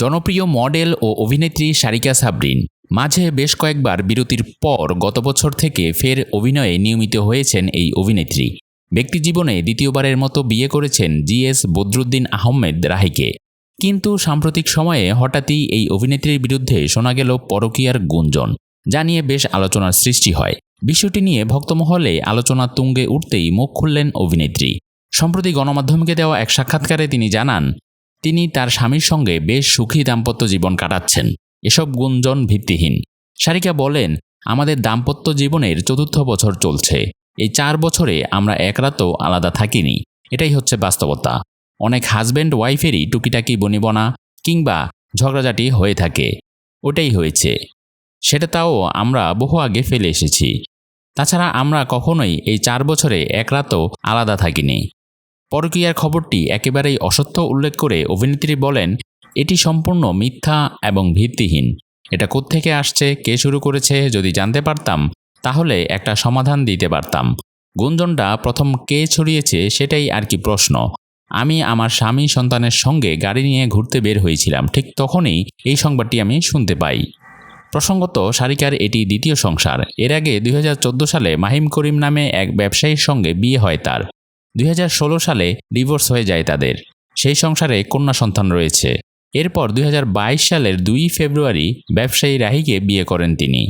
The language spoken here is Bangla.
জনপ্রিয় মডেল ও অভিনেত্রী সারিকা সাবরিন। মাঝে বেশ কয়েকবার বিরতির পর গত বছর থেকে ফের অভিনয়ে নিয়মিত হয়েছেন এই অভিনেত্রী। ব্যক্তিজীবনে দ্বিতীয়বারের মতো বিয়ে করেছেন জিএস বদরুদ্দিন আহমেদ রাহিকে। কিন্তু সাম্প্রতিক সময়ে হঠাৎই এই অভিনেত্রীর বিরুদ্ধে শোনা গেল পরকীয়ার গুঞ্জন, যা নিয়ে বেশ আলোচনার সৃষ্টি হয়। বিষয়টি নিয়ে ভক্তমহলে আলোচনা তুঙ্গে উঠতেই মুখ খুললেন অভিনেত্রী। সম্প্রতি গণমাধ্যমকে দেওয়া এক সাক্ষাৎকারে তিনি জানান তিনি তার স্বামীর সঙ্গে বেশ সুখী দাম্পত্য জীবন কাটাচ্ছেন। এসব গুঞ্জন ভিত্তিহীন। সারিকা বলেন, আমাদের দাম্পত্য জীবনের চতুর্থ বছর চলছে। এই চার বছরে আমরা এক রাতও আলাদা থাকিনি। এটাই হচ্ছে বাস্তবতা। অনেক হাজব্যান্ড ওয়াইফেরই টুকিটাকি বনিবনা কিংবা ঝগড়াঝাটি হয়ে থাকে। ওটাই হয়েছে। সেটা তাও আমরা বহু আগে ফেলে এসেছি। তাছাড়া আমরা কখনোই এই চার বছরে এক রাতও আলাদা থাকিনি। পরকীয়ার খবরটি একেবারেই অসত্য উল্লেখ করে অভিনেত্রী বলেন, এটি সম্পূর্ণ মিথ্যা এবং ভিত্তিহীন। এটা কোত্থেকে আসছে, কে শুরু করেছে, যদি জানতে পারতাম, তাহলে একটা সমাধান দিতে পারতাম। গুঞ্জনটা প্রথম কে ছড়িয়েছে সেটাই আর কি প্রশ্ন। আমি আমার স্বামী সন্তানের সঙ্গে গাড়ি নিয়ে ঘুরতে বের হয়েছিলাম, ঠিক তখনই এই সংবাদটি আমি শুনতে পাই। প্রসঙ্গত সারিকার এটি দ্বিতীয় সংসার। এর আগে দুই হাজার চোদ্দ সালে মাহিম করিম নামে এক ব্যবসায়ীর সঙ্গে বিয়ে হয় তার। দুই হাজার ষোলো সালে ডিভোর্স হয়ে যায় তাদের। সেই সংসারে কন্যা সন্তান রয়েছে। এরপর দুই হাজার বাইশ সালের দুই ফেব্রুয়ারি ব্যবসায়ী রাহিকে বিয়ে করেন তিনি।